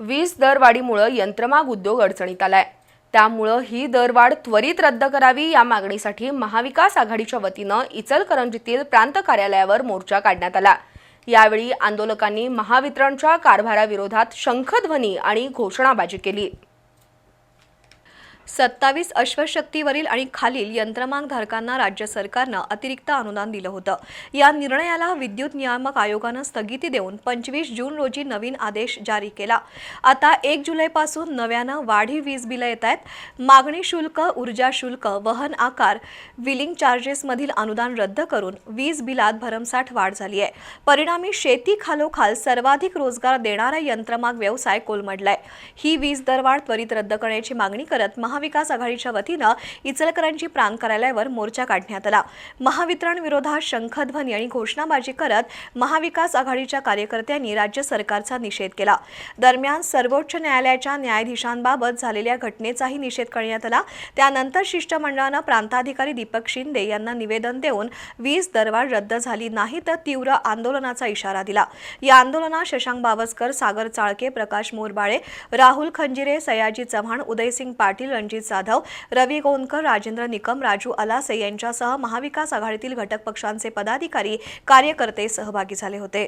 वीज दरवाढीमुळं यंत्रमाग उद्योग अडचणीत आलाय. त्यामुळं ही दरवाढ त्वरित रद्द करावी या मागणीसाठी महाविकास आघाडीच्या वतीनं इचलकरंजीतील प्रांत कार्यालयावर मोर्चा काढण्यात आला. यावेळी आंदोलकांनी महावितरणच्या कारभाराविरोधात शंखध्वनी आणि घोषणाबाजी केली. सत्तावीस अश्वशक्तीवरील आणि खालील यंत्रमाग धारकांना राज्य सरकारनं अतिरिक्त अनुदान दिलं होतं. या निर्णयाला विद्युत नियामक आयोगानं स्थगिती देऊन पंचवीस जून रोजी नवीन आदेश जारी केला. आता एक जुलैपासून नव्यानं वाढीव वीज बिलं येत आहेत. मागणी शुल्क ऊर्जा शुल्क वहन आकार विलिंग चार्जेसमधील अनुदान रद्द करून वीज बिलात भरमसाठ वाढ झाली आहे. परिणामी शेती खालोखाल सर्वाधिक रोजगार देणारा यंत्रमाग व्यवसाय कोलमडलाय. ही वीज दरवाढ त्वरित रद्द करण्याची मागणी करत महा महाविकास आघाडीच्या वतीनं इचलकरांची प्रांत कार्यालयावर मोर्चा काढण्यात आला. महावितरण विरोधात शंखध्वनी आणि घोषणाबाजी करत महाविकास आघाडीच्या कार्यकर्त्यांनी राज्य सरकारचा निषेध केला. दरम्यान सर्वोच्च न्यायालयाच्या न्यायाधीशांबाबत झालेल्या घटनेचाही निषेध करण्यात आला. त्यानंतर शिष्टमंडळानं प्रांताधिकारी दीपक शिंदे यांना निवेदन देऊन वीज दरवाढ रद्द झाली नाही तर तीव्र आंदोलनाचा इशारा दिला. या आंदोलनात शशांक बावस्कर सागर चाळके प्रकाश मोरबाळे राहुल खंजिरे सयाजी चव्हाण उदयसिंग पाटील रणजित जाधव रवी गोंदकर राजेंद्र निकम राजू अलासे यांच्यासह महाविकास आघाडीतील घटक पक्षांचे पदाधिकारी कार्यकर्ते सहभागी झाले होते.